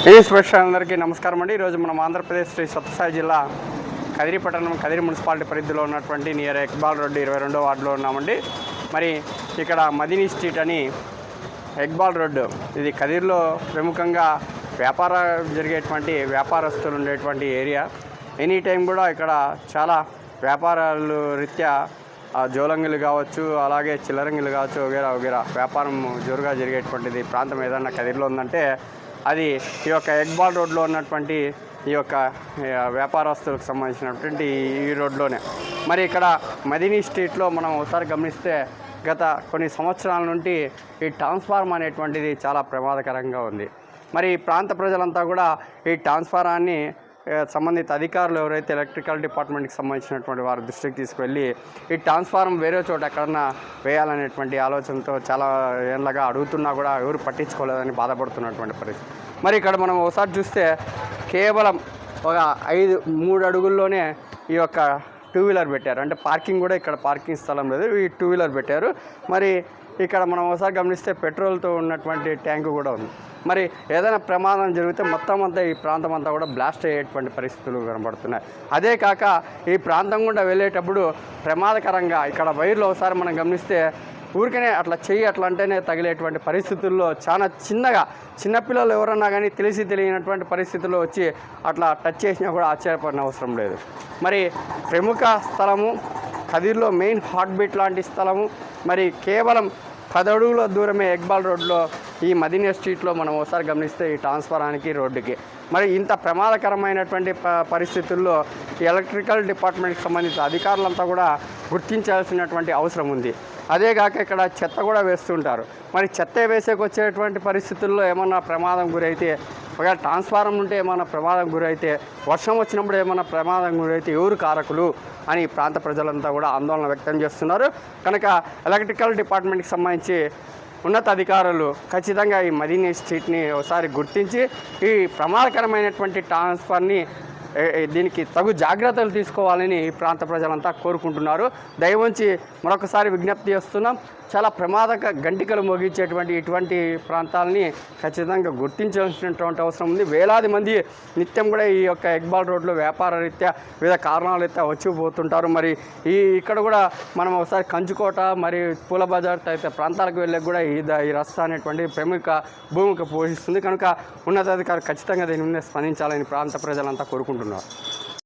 Special అందరికీ నమస్కారం అండి. ఈరోజు మనం ఆంధ్రప్రదేశ్ శ్రీ సత్యసాయి జిల్లా కదిరి పట్టణం కదిరి మున్సిపాలిటీ పరిధిలో ఉన్నటువంటి నియర్ ఎక్బాల్ రోడ్డు ఇరవై రెండో వార్డులో ఉన్నామండి. మరి ఇక్కడ మదిని స్ట్రీట్ అని ఎక్బాల్ రోడ్డు ఇది కదిరిలో ప్రముఖంగా వ్యాపార జరిగేటువంటి వ్యాపారస్తులు ఉండేటువంటి ఏరియా ఎనీ టైం కూడా ఇక్కడ చాలా వ్యాపారాలు రీత్యా జోలంగిలు కావచ్చు అలాగే చిల్లరంగిలు కావచ్చు వగేరా వగేరా వ్యాపారం జోరుగా జరిగేటువంటిది ప్రాంతం ఏదన్నా కదిరిలో ఉందంటే అది ఈ యొక్క ఎగ్బాల్ రోడ్లో ఉన్నటువంటి ఈ యొక్క వ్యాపారస్తులకు సంబంధించినటువంటి ఈ రోడ్లోనే. మరి ఇక్కడ మదినీ స్ట్రీట్లో మనం ఒకసారి గమనిస్తే గత కొన్ని సంవత్సరాల నుండి ఈ ట్రాన్స్ఫార్మ్ అనేటువంటిది చాలా ప్రమాదకరంగా ఉంది. మరి ఈ ప్రాంత ప్రజలంతా కూడా ఈ ట్రాన్స్ఫారాన్ని సంబంధిత అధికారులు ఎవరైతే ఎలక్ట్రికల్ డిపార్ట్మెంట్కి సంబంధించినటువంటి వారి దృష్టికి తీసుకువెళ్ళి ఈ ట్రాన్స్ఫారం వేరే చోట ఎక్కడన్నా వేయాలనేటువంటి ఆలోచనతో చాలా ఏళ్ళగా అడుగుతున్నా కూడా ఎవరు పట్టించుకోలేదని బాధపడుతున్నటువంటి పరిస్థితి. మరి ఇక్కడ మనం ఒకసారి చూస్తే కేవలం ఒక ఐదు మూడు అడుగుల్లోనే ఈ యొక్క టూ వీలర్ పెట్టారు. అంటే పార్కింగ్ కూడా ఇక్కడ పార్కింగ్ స్థలం లేదు ఈ టూ వీలర్ పెట్టారు. మరి ఇక్కడ మనం ఒకసారి గమనిస్తే పెట్రోల్తో ఉన్నటువంటి ట్యాంకు కూడా ఉంది. మరి ఏదైనా ప్రమాదం జరిగితే మొత్తం అంతా ఈ ప్రాంతం అంతా కూడా బ్లాస్ట్ అయ్యేటువంటి పరిస్థితులు కనబడుతున్నాయి. అదే కాక ఈ ప్రాంతం గుండా వెళ్ళేటప్పుడు ప్రమాదకరంగా ఇక్కడ వైర్లు ఒకసారి మనం గమనిస్తే ఊరికనే అట్లా చెయ్యి అట్లా అంటేనే తగిలేటువంటి పరిస్థితుల్లో చాలా చిన్నగా చిన్నపిల్లలు ఎవరన్నా కానీ తెలిసి తెలియనటువంటి పరిస్థితుల్లో వచ్చి అట్లా టచ్ చేసినా కూడా ఆశ్చర్యపడిన అవసరం లేదు. మరి ప్రముఖ స్థలము కదిర్లో మెయిన్ హాట్ బీట్ లాంటి స్థలము. మరి కేవలం పదడుగుల దూరమే ఎగ్బాల్ రోడ్లో ఈ మదీనియా స్ట్రీట్లో మనం ఒకసారి గమనిస్తే ఈ ట్రాన్స్ఫరానికి రోడ్డుకి. మరి ఇంత ప్రమాదకరమైనటువంటి ప పరిస్థితుల్లో ఈ ఎలక్ట్రికల్ డిపార్ట్మెంట్కి సంబంధించిన అధికారులంతా కూడా గుర్తించాల్సినటువంటి అవసరం ఉంది. అదేగాక ఇక్కడ చెత్త కూడా వేస్తుంటారు. మరి చెత్త వేసేకి వచ్చేటువంటి పరిస్థితుల్లో ఏమన్నా ప్రమాదం గురైతే ఒకవేళ ట్రాన్స్ఫారం ఉంటే ఏమైనా ప్రమాదం గురైతే వర్షం వచ్చినప్పుడు ఏమైనా ప్రమాదం గురైతే ఎవరు కారకులు అని ప్రాంత ప్రజలంతా కూడా ఆందోళన వ్యక్తం చేస్తున్నారు. కనుక ఎలక్ట్రికల్ డిపార్ట్మెంట్కి సంబంధించి ఉన్నత అధికారులు ఖచ్చితంగా ఈ మదీనీ స్ట్రీట్ని ఒకసారి గుర్తించి ఈ ప్రమాదకరమైనటువంటి ట్రాన్స్ఫర్ని దీనికి తగు జాగ్రత్తలు తీసుకోవాలని ఈ ప్రాంత ప్రజలంతా కోరుకుంటున్నారు. దయవంచి మరొకసారి విజ్ఞప్తి చేస్తున్నాం. చాలా ప్రమాదక గంటికలు మోగించేటువంటి ఇటువంటి ప్రాంతాలని ఖచ్చితంగా గుర్తించాల్సినటువంటి అవసరం ఉంది. వేలాది మంది నిత్యం కూడా ఈ యొక్క ఎగ్బాల్ రోడ్లో వ్యాపార రీత్యా వివిధ కారణాల రీత్యా వచ్చి పోతుంటారు. మరి ఈ ఇక్కడ కూడా మనం ఒకసారి కంచుకోట మరి పూల బజార్ తదితర ప్రాంతాలకు వెళ్ళే కూడా ఈ ఈ రస్తా అనేటువంటి ప్రముఖ భూమిక పోషిస్తుంది. కనుక ఉన్నతాధికారులు ఖచ్చితంగా దీని మీద స్పందించాలని ప్రాంత ప్రజలంతా కోరుకుంటున్నారు. るな。